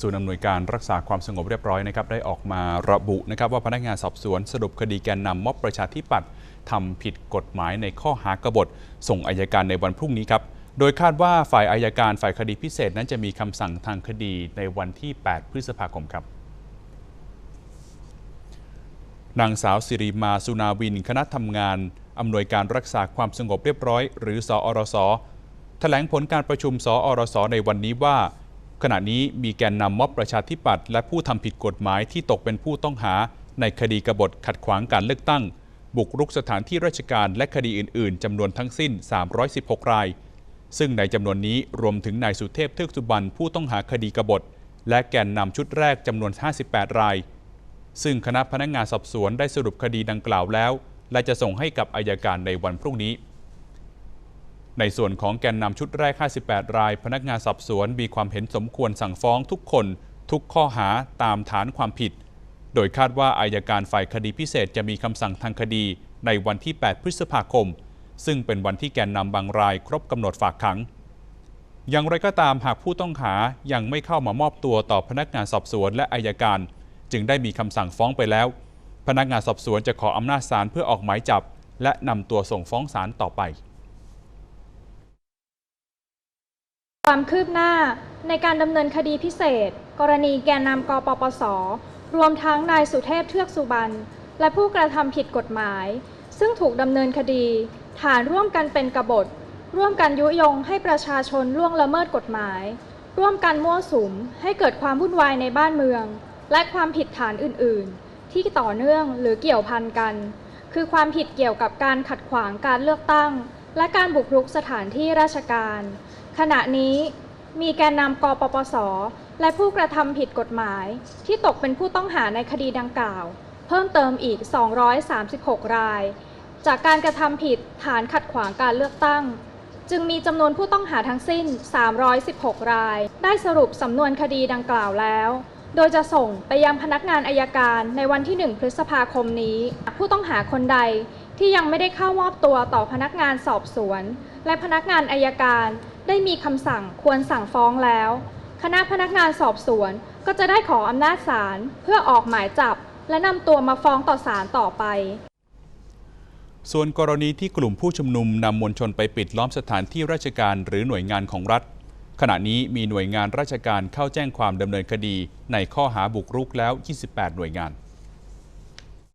ศูนย์อำนวยการรักษาความสงบเรียบร้อยนะครับได้ออกมาระบุนะครับว่าพนักงานสอบสวนสรุปคดีแกนนำม็อบประชาธิปัตย์ทำผิดกฎหมายในข้อหากบฏ ส่งอายการในวันพรุ่งนี้ครับโดยคาดว่าฝ่ายอายการฝ่ายคดีพิเศษนั้นจะมีคำสั่งทางคดีในวันที่ 8 พฤษภาคมครับนางสาวสิริมาสุนาวิน คณะทำงานอำนวยการรักษาความสงบเรียบร้อย หรือสอรสแถลงผลการประชุมสอรสในวันนี้ว่า ขณะนี้มีแกนนำม็อบประชาธิปัตย์และผู้ทำผิดกฎหมายที่ตกเป็นผู้ต้องหา ในคดีกบฏขัดขวางการเลือกตั้ง บุกรุกสถานที่ราชการและคดีอื่น ๆจำนวนทั้งสิ้น 316 ราย ซึ่งในจำนวนนี้รวมถึงนายสุเทพเทือกสุบรรณผู้ต้องหาคดีกบฏ และแกนนำชุดแรกจำนวน 58 ราย ซึ่งคณะพนักงานสอบสวนได้สรุปคดีดังกล่าวแล้ว และจะส่งให้กับอายการในวันพรุ่งนี้ ในส่วนของแกนนำชุดแรก 58 ราย พนักงานสอบสวนมีความเห็นสมควรสั่งฟ้องทุกคน ทุกข้อหาตามฐานความผิด โดยคาดว่าอายการฝ่ายคดีพิเศษจะมีคำสั่งทางคดีในวันที่ 8 พฤษภาคม ซึ่งเป็นวันที่แกนนำบางรายครบกำหนดฝากขัง อย่างไรก็ตามหากผู้ต้องหายังไม่เข้ามามอบตัวต่อพนักงานสอบสวนและอายการ จึงได้มีคำสั่งฟ้องไปแล้ว พนักงานสอบสวนจะขออำนาจศาลเพื่อออกหมายจับ และนำตัวส่งฟ้องศาลต่อไป ความคืบหน้าในการดำเนินคดีพิเศษ กรณีแกนนำกปปส รวมทั้งนายสุเทพเทือกสุบรรณและผู้กระทำผิดกฎหมาย ซึ่งถูกดำเนินคดี ฐานร่วมกันเป็นกบฏ ร่วมกันยุยงให้ประชาชนล่วงละเมิดกฎหมาย ร่วมกันมั่วสุมให้เกิดความวุ่นวายในบ้านเมือง และความผิดฐานอื่น ๆ ที่ต่อเนื่องหรือเกี่ยวพันกัน คือความผิดเกี่ยวกับการขัดขวางการเลือกตั้ง และการบุกรุกสถานที่ราชการ ขณะนี้มีแกนนำกปปส และผู้กระทำผิดกฎหมาย ที่ตกเป็นผู้ต้องหาในคดีดังกล่าว เพิ่มเติมอีก 236 ราย จากการกระทำผิดฐานขัดขวางการเลือกตั้ง จึงมีจำนวนผู้ต้องหาทั้งสิ้น 316 ราย ได้สรุปสำนวนคดีดังกล่าวแล้ว โดยจะส่งไปยังพนักงานอายการในวันที่ 1 พฤษภาคมนี้ ผู้ต้องหาคนใด ที่ยังไม่ได้เข้ามอบตัวต่อพนักงานสอบสวน และพนักงานอายการได้มีคำสั่งควรสั่งฟ้องแล้ว คณะพนักงานสอบสวนก็จะได้ขออำนาจศาลเพื่อออกหมายจับ และนำตัวมาฟ้องต่อศาลต่อไป ส่วนกรณีที่กลุ่มผู้ชุมนุมนำมวลชนไปปิดล้อมสถานที่ราชการหรือหน่วยงานของรัฐ ขณะนี้มีหน่วยงานราชการเข้าแจ้งความดำเนินคดีในข้อหาบุกรุกแล้ว 28 หน่วยงาน